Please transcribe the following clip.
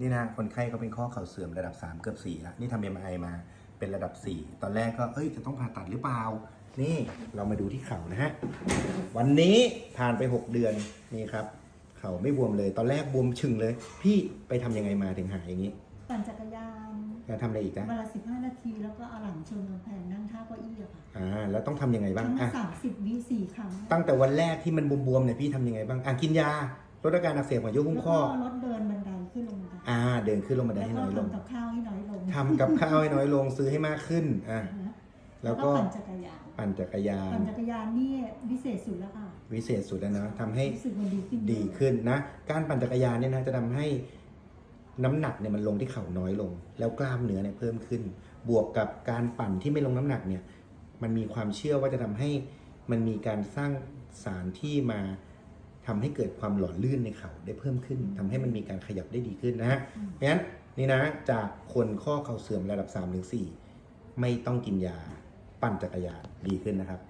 นี่นะคนไข้เขาเป็นข้อเข่าเสื่อมระดับ 3 เกือบ4แล้วนี่ทำเอ็มไอมาเป็นระดับ 4 ตอนแรกก็เอ้ยจะต้องผ่าตัดหรือเปล่า นี่เรามาดูที่เข่านะฮะ วันนี้ผ่านไป 6 เดือนนี่ครับ เข่าไม่บวมเลย ตอนแรกบวมชึงเลย พี่ไปทำยังไงมาถึงหายอย่างนี้ปั่นจักรยานจะทำอะไรอีกนะวันละสิบห้านาทีแล้วก็เอาหลังชนกำแพงนั่งท่าเก้าอี้อะค่ะอ่าแล้วต้องทำยังไงบ้างทั้งอะสามสิบวิสี่ครั้งตั้งแต่วันแรกที่มันบวมๆเนี่ยพี่ทำยังไงบ้างอะกินยาลดอาการอักเสบของยกหุ้มแล้วข้ก็อลดเดินบันไดขึ้นลงบันได อ่า เดินขึ้นลงบันไดแล้วให้ก็น้อยลงทำกับข้าวให้น้อยลงทำกับข้าวให้น้อยลงซื้อให้มากขึ้นอะนะแล้วก็ปั่นจักรยานปั่นจักรยาน ปั่นจักรยานนี่พิเศษสุดแล้วค่ะวิเศษสุดแล้วนะทำให้รู้สึกมันดีขึ้นดีขึ้นนะ การปั่นจักรยานเนี่ยนะจะทำให้น้ำหนักเนี่ยมันลงที่เข่าน้อยลง แล้วกล้ามเนื้อเนี่ยเพิ่มขึ้น บวกกับการปั่นที่ไม่ลงน้ำหนักเนี่ย มันมีความเชื่อว่าจะทำให้มันมีการสร้างสารที่มา ทำให้เกิดความหล่อลื่นในเข่าได้เพิ่มขึ้นทำให้มันมีการขยับได้ดีขึ้นนะฮะเพราะฉะนั้นนี่นะจากคนข้อเข่าเสื่อมระดับ3-4ไม่ต้องกินยา ปั่นจักรยานดีขึ้นนะครับ